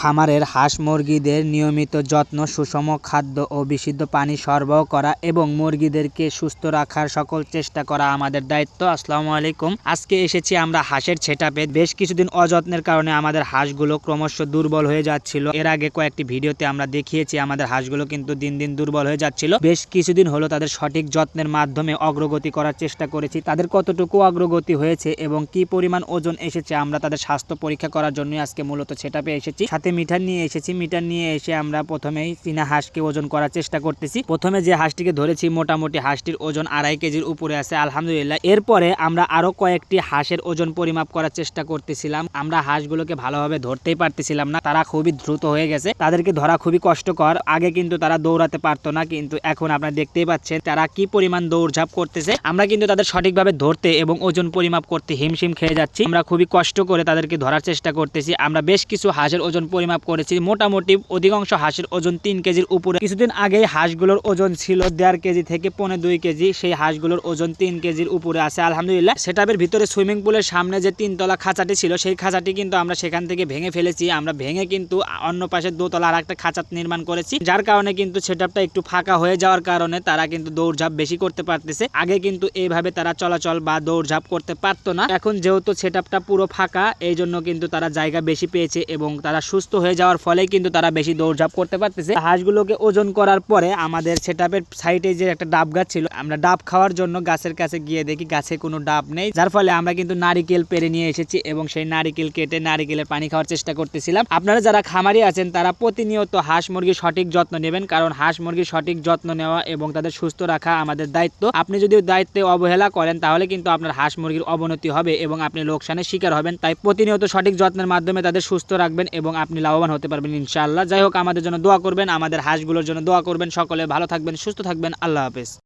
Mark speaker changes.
Speaker 1: খামারের হাঁস মুরগিদের নিয়মিত যত্ন, সুষম খাদ্য ও বিশুদ্ধ পানি সরবরাহ করা এবং মুরগিদেরকে সুস্থ রাখার সকল চেষ্টা করা আমাদের দায়িত্ব। আসসালামু আলাইকুম। আজকে এসেছি আমরা হাঁসের ছেটাপে। বেশ কিছুদিন অযত্নের কারণে আমাদের হাঁসগুলো ক্রমশ দুর্বল হয়ে যাচ্ছিল। এর আগে কয়েকটি ভিডিওতে আমরা দেখিয়েছি আমাদের হাঁসগুলো কিন্তু দিন দিন দুর্বল হয়ে যাচ্ছিল। বেশ কিছুদিন হলো তাদের সঠিক যত্নের মাধ্যমে অগ্রগতি করার চেষ্টা করেছি। তাদের কতটুকু অগ্রগতি হয়েছে এবং কি পরিমাণ ওজন এসেছে আমরা তাদের স্বাস্থ্য পরীক্ষা করার জন্য আজকে মূলত ছেটাপে এসেছি। সাথে মিটার নিয়ে এসেছি। মিটার নিয়ে এসে আমরা প্রথমেই চীনা হাঁসকে ওজন করার চেষ্টা করতেছি। প্রথমে যে হাঁসটিকে ধরেছি, মোটামুটি হাঁসটির ওজন আড়াই কেজির উপরে আছে, আলহামদুলিল্লাহ। এরপরে আমরা আরও কয়েকটি হাঁসের ওজন পরিমাপ করার চেষ্টা করতেছিলাম। আমরা হাঁসগুলোকে ভালোভাবে ধরতেই পারতেছিলাম না। তারা খুবই দ্রুত হয়ে গেছে। তাদেরকে ধরা খুবই কষ্টকর। আগে কিন্তু তারা দৌড়াতে পারতো না, কিন্তু এখন আপনারা দেখতেই পাচ্ছেন তারা কি পরিমাণ দৌড়ঝাঁপ করতেছে। আমরা কিন্তু তাদের সঠিকভাবে ধরতে এবং ওজন পরিমাপ করতে হিমশিম খেয়ে যাচ্ছি। আমরা খুবই কষ্ট করে তাদেরকে ধরার চেষ্টা করতেছি। আমরা বেশ কিছু হাঁসের ওজন পরিমাপ করেছি। মোটামুটি অধিকাংশ হাঁসের ওজন তিন কেজির উপরে। কিছুদিন আগেই হাঁসগুলোর ওজন ছিল দেড় কেজি থেকে পৌনে দুই কেজি। সেই হাঁসগুলোর ওজন তিন কেজির উপরে আছে। আলহামদুলিল্লাহ সেটাপের ভিতরে সুইমিং পুলের সামনে যে তিনতলা খাঁচাটি ছিল, সেই খাঁচাটি কিন্তু আমরা সেখান থেকে ভেঙে ফেলেছি। আমরা ভেঙে কিন্তু অন্য পাশে দোতলা আর একটা খাঁচা নির্মাণ করেছি। যার কারণে কিন্তু সেটাপটা একটু ফাঁকা হয়ে যাওয়ার কারণে তারা কিন্তু দৌড়ঝাঁপ বেশি করতে পারতেছে। আগে কিন্তু এইভাবে তারা চলাচল বা দৌড়ঝাঁপ করতে পারতো না। এখন যেহেতু সেটাপটা পুরো ফাঁকা এই জন্য কিন্তু তারা জায়গা বেশি পেয়েছে এবং তারা সুস্থ হয়ে যাওয়ার ফলে কিন্তু তারা বেশি দৌড়ঝাঁপ করতে পারতেছে। হাঁসগুলোকে ওজন করার পরে আমাদের সেটাপের সাইডে যে একটা ডাব গাছ ছিল, আমরা ডাব খাওয়ার জন্য গাছের কাছে গিয়ে দেখি গাছে কোনো ডাব নেই। যার ফলে আমরা কিন্তু নারিকেল পেরে নিয়ে এসেছি এবং সেই নারিকেল কেটে নারিকেলের পানি খাওয়ার চেষ্টা করতেছিলাম। আপনারা যারা খামারি আছেন, তারা প্রতিনিয়ত হাঁস মুরগির সঠিক যত্ন নেবেন, কারণ হাঁস মুরগির সঠিক যত্ন নেওয়া এবং তাদের সুস্থ রাখা আমাদের দায়িত্ব। আপনি যদি দায়িত্বে অবহেলা করেন, তাহলে কিন্তু আপনার হাঁস মুরগির অবনতি হবে এবং আপনি লোকসানের শিকার হবেন। তাই প্রতিনিয়ত সঠিক যত্নের মাধ্যমে তাদের সুস্থ রাখবেন এবং আপনি লাভবান হতে পারবেন ইনশাআল্লাহ। যাই হোক, আমাদের জন্য দোয়া করবেন, আমাদের হাঁসগুলোর জন্য দোয়া করবেন। সকলে ভালো থাকবেন, সুস্থ থাকবেন। আল্লাহ হাফেজ।